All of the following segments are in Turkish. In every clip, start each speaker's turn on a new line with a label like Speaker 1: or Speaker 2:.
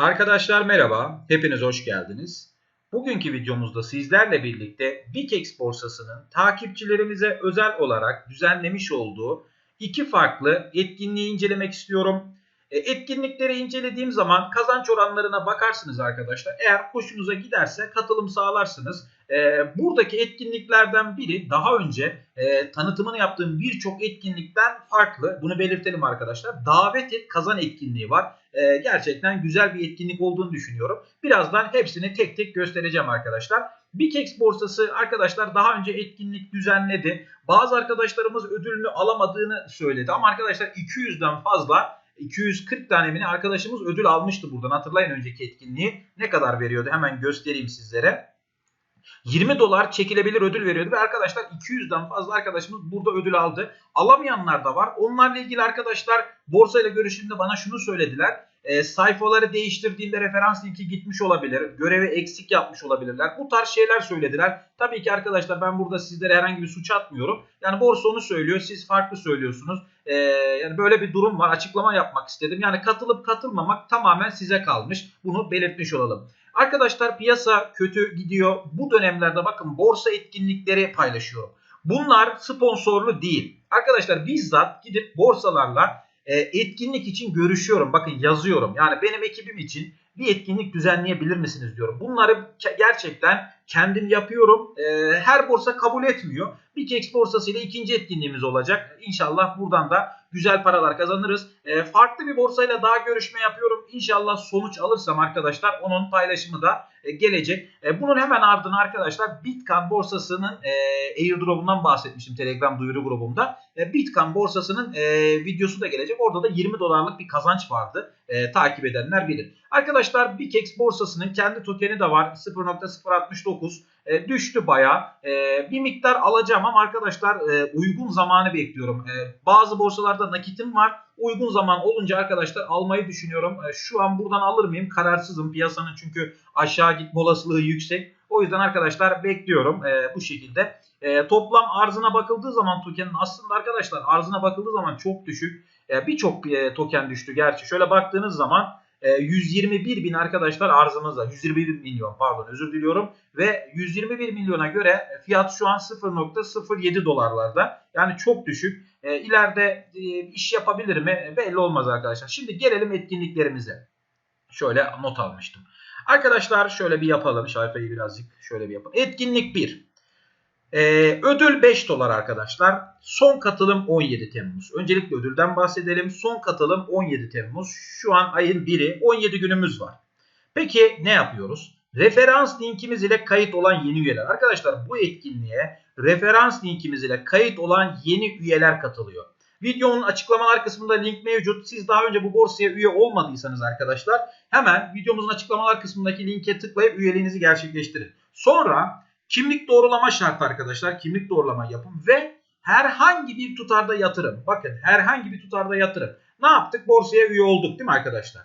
Speaker 1: Arkadaşlar merhaba, hepiniz hoş geldiniz. Bugünkü videomuzda sizlerle birlikte BitX borsasının takipçilerimize özel olarak düzenlemiş olduğu iki farklı etkinliği incelemek istiyorum. E, etkinlikleri incelediğim zaman kazanç oranlarına bakarsınız arkadaşlar. Eğer hoşunuza giderse katılım sağlarsınız. E, buradaki etkinliklerden biri daha önce e, tanıtımını yaptığım birçok etkinlikten farklı. Bunu belirtelim arkadaşlar. Davet et kazan etkinliği var. Gerçekten güzel bir etkinlik olduğunu düşünüyorum. Birazdan hepsini tek tek göstereceğim arkadaşlar. BitX borsası arkadaşlar daha önce etkinlik düzenledi. Bazı arkadaşlarımız ödülünü alamadığını söyledi. Ama arkadaşlar 200'den fazla 240 tane mi arkadaşımız ödül almıştı buradan. Hatırlayın önceki etkinliği. Ne kadar veriyordu? Hemen göstereyim sizlere. 20 dolar çekilebilir ödül veriyordu ve arkadaşlar 200'den fazla arkadaşımız burada ödül aldı. Alamayanlar da var. Onlarla ilgili arkadaşlar borsayla görüşümde bana şunu söylediler. E, sayfaları değiştirdiğinde referans linki gitmiş olabilir. Görevi eksik yapmış olabilirler. Bu tarz şeyler söylediler. Tabii ki arkadaşlar ben burada sizlere herhangi bir suç atmıyorum. Yani borsa onu söylüyor. Siz farklı söylüyorsunuz. E, yani böyle bir durum var. Açıklama yapmak istedim. Yani katılıp katılmamak tamamen size kalmış. Bunu belirtmiş olalım. Arkadaşlar piyasa kötü gidiyor. Bu dönemlerde bakın borsa etkinlikleri paylaşıyorum. Bunlar sponsorlu değil. Arkadaşlar bizzat gidip borsalarla e, etkinlik için görüşüyorum. Bakın yazıyorum. Yani benim ekibim için bir etkinlik düzenleyebilir misiniz diyorum. Bunları gerçekten kendim yapıyorum. E, her borsa kabul etmiyor. BitX borsası ile ikinci etkinliğimiz olacak. İnşallah buradan da güzel paralar kazanırız. E, farklı bir borsayla daha görüşme yapıyorum. İnşallah sonuç alırsam arkadaşlar onun paylaşımı da e, gelecek. E, bunun hemen ardına arkadaşlar Bitcoin borsasının e, airdrop'undan bahsetmiştim Telegram duyuru grubumda. E, Bitcoin borsasının e, videosu da gelecek. Orada da 20 dolarlık bir kazanç vardı. E, takip edenler bilir. Arkadaşlar BitX borsasının kendi tokeni de var. 0.069 e, düştü baya. E, bir miktar alacağım ama arkadaşlar e, uygun zamanı bekliyorum. E, bazı borsalarda nakitim var. Uygun zaman olunca arkadaşlar almayı düşünüyorum. E, şu an buradan alır mıyım? Kararsızım. Piyasanın çünkü aşağı gitme olasılığı yüksek. O yüzden arkadaşlar bekliyorum e, bu şekilde. E, toplam arzına bakıldığı zaman tokenin aslında arkadaşlar arzına bakıldığı zaman çok düşük. E, Birçok e, token düştü gerçi. Şöyle baktığınız zaman 121 e, bin arkadaşlar arzımız var. 121 milyon pardon özür diliyorum. Ve 121 milyona göre fiyat şu an 0.07 dolarlarda. Yani çok düşük. E, ileride e, iş yapabilir mi? Belli olmaz arkadaşlar. Şimdi gelelim etkinliklerimize. Şöyle not almıştım. Arkadaşlar şöyle bir yapalım. Sayfayı birazcık şöyle bir yapalım. Etkinlik 1. Ee, ödül 5 dolar arkadaşlar. Son katılım 17 Temmuz. Öncelikle ödülden bahsedelim. Son katılım 17 Temmuz. Şu an ayın 1'i 17 günümüz var. Peki ne yapıyoruz? Referans linkimiz ile kayıt olan yeni üyeler. Arkadaşlar bu etkinliğe referans linkimiz ile kayıt olan yeni üyeler katılıyor. Videonun açıklamalar kısmında link mevcut. Siz daha önce bu borsaya üye olmadıysanız arkadaşlar hemen videomuzun açıklamalar kısmındaki linke tıklayıp üyeliğinizi gerçekleştirin. Sonra Kimlik doğrulama şartı arkadaşlar. Kimlik doğrulama yapın ve herhangi bir tutarda yatırım. Bakın herhangi bir tutarda yatırım. Ne yaptık? Borsaya üye olduk değil mi arkadaşlar?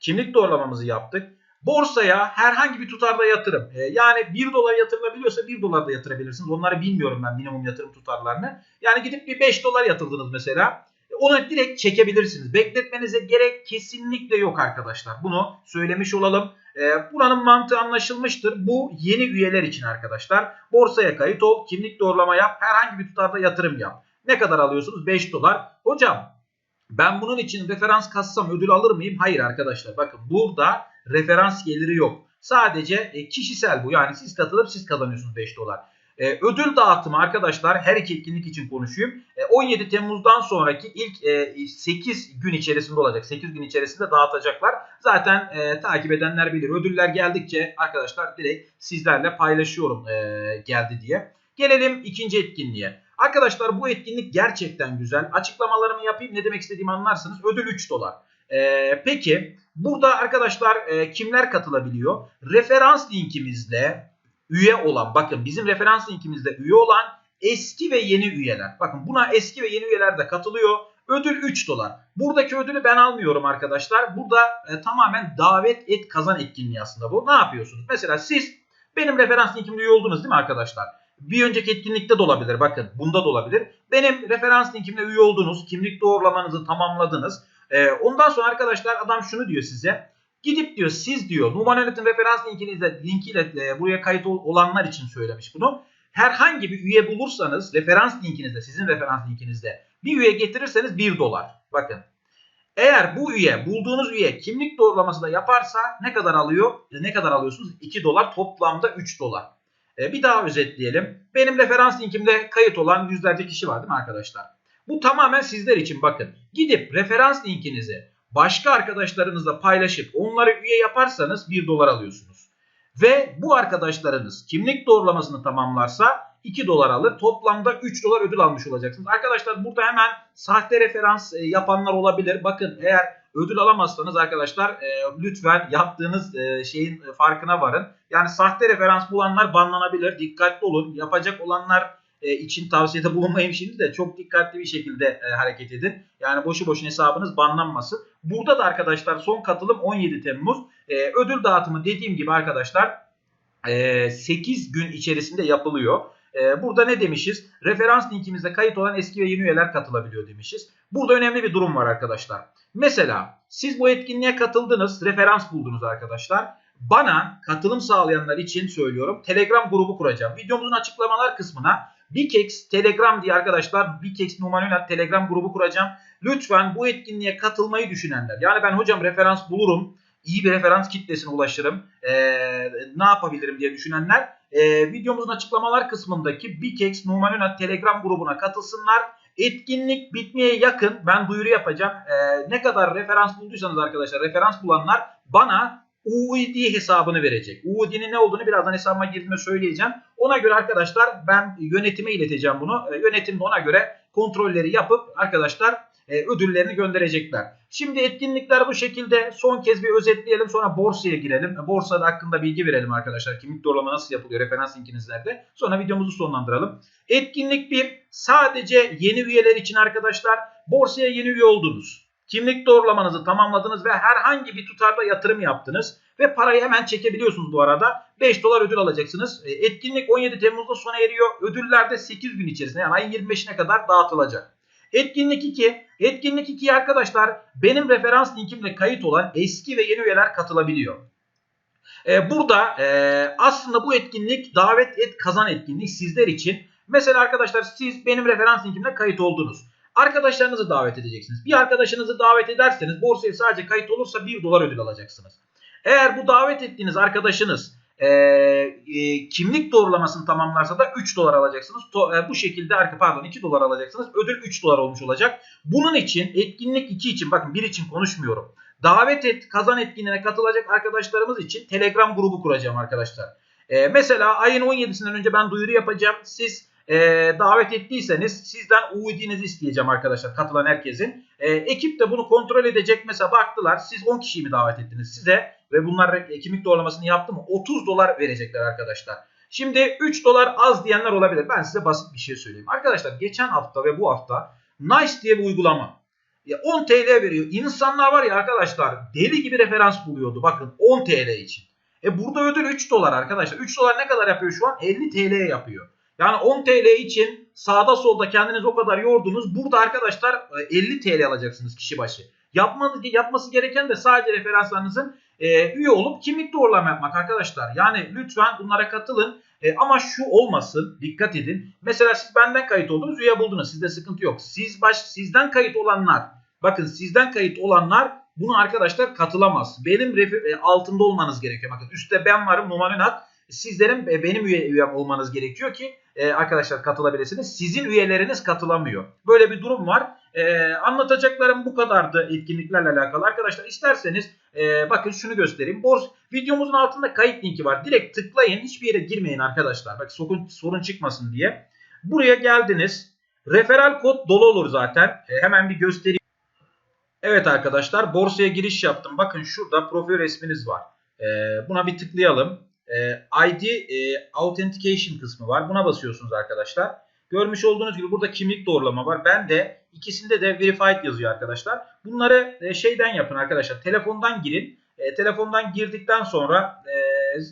Speaker 1: Kimlik doğrulamamızı yaptık. Borsaya herhangi bir tutarda yatırım. Ee, yani 1 dolar yatırılabiliyorsa 1 dolar da yatırabilirsiniz. Onları bilmiyorum ben minimum yatırım tutarlarını. Yani gidip bir 5 dolar yatırdınız mesela. Onu direkt çekebilirsiniz. Bekletmenize gerek kesinlikle yok arkadaşlar. Bunu söylemiş olalım. E, buranın mantığı anlaşılmıştır. Bu yeni üyeler için arkadaşlar. Borsaya kayıt ol, kimlik doğrulama yap, herhangi bir tutarda yatırım yap. Ne kadar alıyorsunuz? 5 dolar. Hocam ben bunun için referans kassam ödül alır mıyım? Hayır arkadaşlar. Bakın burada referans geliri yok. Sadece e, kişisel bu. Yani siz katılıp siz kazanıyorsunuz 5 dolar. E, ödül dağıtımı arkadaşlar her iki etkinlik için konuşayım. E, 17 Temmuz'dan sonraki ilk e, 8 gün içerisinde olacak. 8 gün içerisinde dağıtacaklar. Zaten e, takip edenler bilir. Ödüller geldikçe arkadaşlar direkt sizlerle paylaşıyorum e, geldi diye. Gelelim ikinci etkinliğe. Arkadaşlar bu etkinlik gerçekten güzel. Açıklamalarımı yapayım ne demek istediğimi anlarsınız. Ödül 3 dolar. Ee, peki burada arkadaşlar e, kimler katılabiliyor? Referans linkimizle üye olan bakın bizim referans linkimizde üye olan eski ve yeni üyeler. Bakın buna eski ve yeni üyeler de katılıyor. Ödül 3 dolar. Buradaki ödülü ben almıyorum arkadaşlar. Burada e, tamamen davet et kazan etkinliği aslında bu. Ne yapıyorsunuz? Mesela siz benim referans linkimde üye oldunuz değil mi arkadaşlar? Bir önceki etkinlikte de olabilir. Bakın bunda da olabilir. Benim referans linkimde üye oldunuz. Kimlik doğrulamanızı tamamladınız. E, ondan sonra arkadaşlar adam şunu diyor size. Gidip diyor siz diyor Numan Yönetim referans linkinizle, linkiyle e, buraya kayıt ol, olanlar için söylemiş bunu. Herhangi bir üye bulursanız referans linkinizde sizin referans linkinizde bir üye getirirseniz 1 dolar. Bakın eğer bu üye bulduğunuz üye kimlik doğrulaması da yaparsa ne kadar alıyor? E, ne kadar alıyorsunuz? 2 dolar toplamda 3 dolar. E, bir daha özetleyelim. Benim referans linkimde kayıt olan yüzlerce kişi var değil mi arkadaşlar? Bu tamamen sizler için bakın. Gidip referans linkinizi başka arkadaşlarınızla paylaşıp onları üye yaparsanız 1 dolar alıyorsunuz. Ve bu arkadaşlarınız kimlik doğrulamasını tamamlarsa 2 dolar alır. Toplamda 3 dolar ödül almış olacaksınız. Arkadaşlar burada hemen sahte referans e, yapanlar olabilir. Bakın eğer ödül alamazsanız arkadaşlar e, lütfen yaptığınız e, şeyin farkına varın. Yani sahte referans bulanlar banlanabilir. Dikkatli olun. Yapacak olanlar e, için tavsiyede bulunmayayım şimdi de çok dikkatli bir şekilde e, hareket edin. Yani boşu boşuna hesabınız banlanmasın. Burada da arkadaşlar son katılım 17 Temmuz. E, ödül dağıtımı dediğim gibi arkadaşlar e, 8 gün içerisinde yapılıyor. E, burada ne demişiz? Referans linkimizde kayıt olan eski ve yeni üyeler katılabiliyor demişiz. Burada önemli bir durum var arkadaşlar. Mesela siz bu etkinliğe katıldınız, referans buldunuz arkadaşlar. Bana katılım sağlayanlar için söylüyorum Telegram grubu kuracağım. Videomuzun açıklamalar kısmına Bikex Telegram diye arkadaşlar Bikex Numanölat Telegram grubu kuracağım. Lütfen bu etkinliğe katılmayı düşünenler. Yani ben hocam referans bulurum. iyi bir referans kitlesine ulaşırım. Ee, ne yapabilirim diye düşünenler e, videomuzun açıklamalar kısmındaki Bikex Numanölat Telegram grubuna katılsınlar. Etkinlik bitmeye yakın ben duyuru yapacağım. Ee, ne kadar referans bulduysanız arkadaşlar referans bulanlar bana UID hesabını verecek. UID'nin ne olduğunu birazdan hesabıma girdiğimde söyleyeceğim. Ona göre arkadaşlar ben yönetime ileteceğim bunu. E, yönetim de ona göre kontrolleri yapıp arkadaşlar e, ödüllerini gönderecekler. Şimdi etkinlikler bu şekilde. Son kez bir özetleyelim sonra borsaya girelim. E, borsada hakkında bilgi verelim arkadaşlar. Kimlik doğrulama nasıl yapılıyor referans linkiniz nerede. Sonra videomuzu sonlandıralım. Etkinlik 1 sadece yeni üyeler için arkadaşlar. Borsaya yeni üye oldunuz. Kimlik doğrulamanızı tamamladınız ve herhangi bir tutarda yatırım yaptınız. Ve parayı hemen çekebiliyorsunuz bu arada. 5 dolar ödül alacaksınız. E, etkinlik 17 Temmuz'da sona eriyor. Ödüller de 8 gün içerisinde yani ayın 25'ine kadar dağıtılacak. Etkinlik 2. Etkinlik 2 arkadaşlar benim referans linkimle kayıt olan eski ve yeni üyeler katılabiliyor. Ee, burada e, aslında bu etkinlik davet et kazan etkinlik sizler için. Mesela arkadaşlar siz benim referans linkimle kayıt oldunuz. Arkadaşlarınızı davet edeceksiniz. Bir arkadaşınızı davet ederseniz borsaya sadece kayıt olursa 1 dolar ödül alacaksınız. Eğer bu davet ettiğiniz arkadaşınız e, e, kimlik doğrulamasını tamamlarsa da 3 dolar alacaksınız. To, e, bu şekilde pardon 2 dolar alacaksınız. Ödül 3 dolar olmuş olacak. Bunun için etkinlik 2 için bakın 1 için konuşmuyorum. Davet et kazan etkinliğine katılacak arkadaşlarımız için Telegram grubu kuracağım arkadaşlar. E, mesela ayın 17'sinden önce ben duyuru yapacağım. Siz e, davet ettiyseniz sizden UID'nizi isteyeceğim arkadaşlar katılan herkesin. E, ekip de bunu kontrol edecek. Mesela baktılar siz 10 kişiyi mi davet ettiniz size ve bunlar kimlik doğrulamasını yaptı mı 30 dolar verecekler arkadaşlar. Şimdi 3 dolar az diyenler olabilir. Ben size basit bir şey söyleyeyim. Arkadaşlar geçen hafta ve bu hafta Nice diye bir uygulama. Ya 10 TL veriyor. İnsanlar var ya arkadaşlar deli gibi referans buluyordu. Bakın 10 TL için. E burada ödül 3 dolar arkadaşlar. 3 dolar ne kadar yapıyor şu an? 50 TL yapıyor. Yani 10 TL için sağda solda kendiniz o kadar yordunuz. Burada arkadaşlar 50 e, TL alacaksınız kişi başı. Yapmanız, yapması gereken de sadece referanslarınızın e, üye olup kimlik doğrulama yapmak arkadaşlar. Yani lütfen bunlara katılın. E, ama şu olmasın dikkat edin. Mesela siz benden kayıt oldunuz üye buldunuz. Sizde sıkıntı yok. Siz baş, sizden kayıt olanlar bakın sizden kayıt olanlar bunu arkadaşlar katılamaz. Benim e, altında olmanız gerekiyor. Bakın üstte ben varım numaranat. Sizlerin e, benim üye, üyem olmanız gerekiyor ki e, arkadaşlar katılabilirsiniz. Sizin üyeleriniz katılamıyor. Böyle bir durum var. E, anlatacaklarım bu kadardı etkinliklerle alakalı. Arkadaşlar isterseniz bakın şunu göstereyim. Bors videomuzun altında kayıt linki var. Direkt tıklayın. Hiçbir yere girmeyin arkadaşlar. Bak sorun, sorun çıkmasın diye. Buraya geldiniz. Referal kod dolu olur zaten. Hemen bir göstereyim. Evet arkadaşlar borsaya giriş yaptım. Bakın şurada profil resminiz var. E, buna bir tıklayalım e, ID e, Authentication kısmı var. Buna basıyorsunuz arkadaşlar. Görmüş olduğunuz gibi burada kimlik doğrulama var. Ben de ikisinde de verified yazıyor arkadaşlar. Bunları e, şeyden yapın arkadaşlar. Telefondan girin. E, telefondan girdikten sonra e,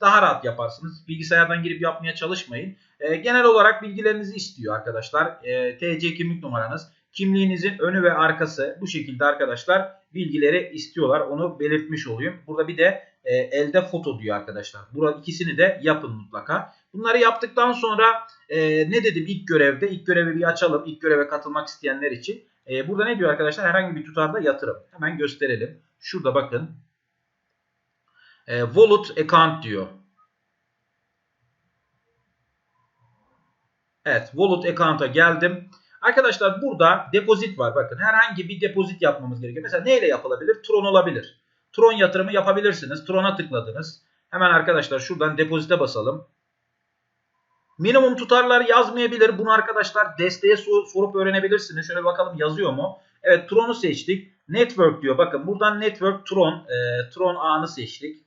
Speaker 1: daha rahat yaparsınız. Bilgisayardan girip yapmaya çalışmayın. E, genel olarak bilgilerinizi istiyor arkadaşlar. E, TC kimlik numaranız, Kimliğinizin önü ve arkası bu şekilde arkadaşlar bilgileri istiyorlar. Onu belirtmiş olayım. Burada bir de e, elde foto diyor arkadaşlar. Burada ikisini de yapın mutlaka. Bunları yaptıktan sonra e, ne dedim ilk görevde? İlk görevi bir açalım. İlk göreve katılmak isteyenler için. E, burada ne diyor arkadaşlar? Herhangi bir tutarda yatırım. Hemen gösterelim. Şurada bakın. E, wallet account diyor. Evet wallet account'a geldim. Arkadaşlar burada depozit var. Bakın herhangi bir depozit yapmamız gerekiyor. Mesela neyle yapılabilir? Tron olabilir. Tron yatırımı yapabilirsiniz. Tron'a tıkladınız. Hemen arkadaşlar şuradan depozite basalım. Minimum tutarlar yazmayabilir. Bunu arkadaşlar desteğe sorup öğrenebilirsiniz. Şöyle bakalım yazıyor mu? Evet Tron'u seçtik. Network diyor. Bakın buradan Network Tron. E, Tron ağını seçtik.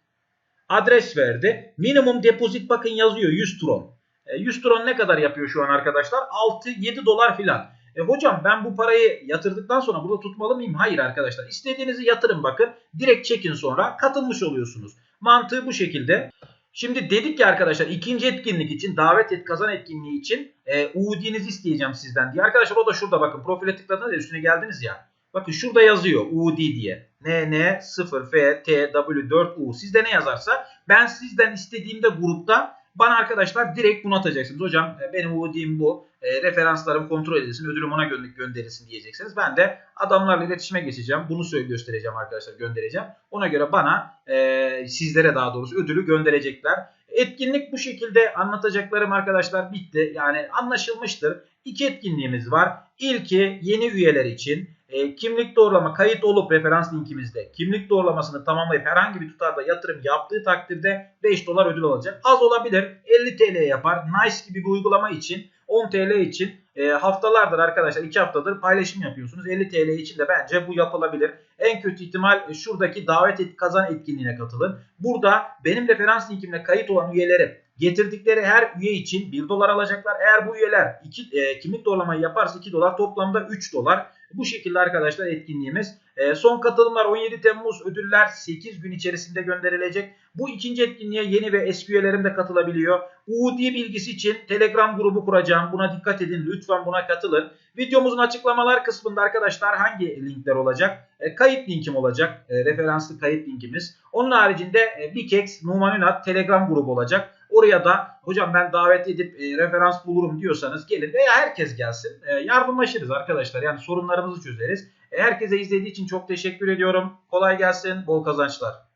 Speaker 1: Adres verdi. Minimum depozit bakın yazıyor 100 Tron. 100 tron ne kadar yapıyor şu an arkadaşlar? 6-7 dolar filan. E hocam ben bu parayı yatırdıktan sonra burada tutmalı mıyım? Hayır arkadaşlar. İstediğinizi yatırın bakın. Direkt çekin sonra katılmış oluyorsunuz. Mantığı bu şekilde. Şimdi dedik ki arkadaşlar ikinci etkinlik için davet et kazan etkinliği için e, UD'nizi isteyeceğim sizden diye. Arkadaşlar o da şurada bakın profile tıkladınız ya üstüne geldiniz ya. Bakın şurada yazıyor UD diye. NN0FTW4U. Sizde ne yazarsa ben sizden istediğimde grupta bana arkadaşlar direkt bunu atacaksınız. Hocam e, benim UD'm bu. E, referanslarım kontrol edilsin. Ödülüm ona gö gönderilsin diyeceksiniz. Ben de adamlarla iletişime geçeceğim. Bunu söyle göstereceğim arkadaşlar göndereceğim. Ona göre bana e, sizlere daha doğrusu ödülü gönderecekler. Etkinlik bu şekilde anlatacaklarım arkadaşlar bitti. Yani anlaşılmıştır. İki etkinliğimiz var. İlki yeni üyeler için e, kimlik doğrulama kayıt olup referans linkimizde kimlik doğrulamasını tamamlayıp herhangi bir tutarda yatırım yaptığı takdirde 5 dolar ödül alacak. Az olabilir 50 TL yapar. Nice gibi bir uygulama için 10 TL için e, haftalardır arkadaşlar 2 haftadır paylaşım yapıyorsunuz. 50 TL için de bence bu yapılabilir. En kötü ihtimal şuradaki davet et kazan etkinliğine katılın. Burada benim referans linkimle kayıt olan üyeleri getirdikleri her üye için 1 dolar alacaklar. Eğer bu üyeler iki, e, kimlik doğrulamayı yaparsa 2 dolar toplamda 3 dolar. Bu şekilde arkadaşlar etkinliğimiz. E, son katılımlar 17 Temmuz ödüller 8 gün içerisinde gönderilecek. Bu ikinci etkinliğe yeni ve eski üyelerim de katılabiliyor. UD bilgisi için Telegram grubu kuracağım. Buna dikkat edin. Lütfen buna katılın. Videomuzun açıklamalar kısmında arkadaşlar hangi linkler olacak? E, kayıt linkim olacak. E, referanslı kayıt linkimiz. Onun haricinde e, Bikex, Numan Ünat Telegram grubu olacak. Oraya da hocam ben davet edip e, referans bulurum diyorsanız gelin veya herkes gelsin. E, yardımlaşırız arkadaşlar. Yani sorunlarımızı çözeriz. E, herkese izlediği için çok teşekkür ediyorum. Kolay gelsin. Bol kazançlar.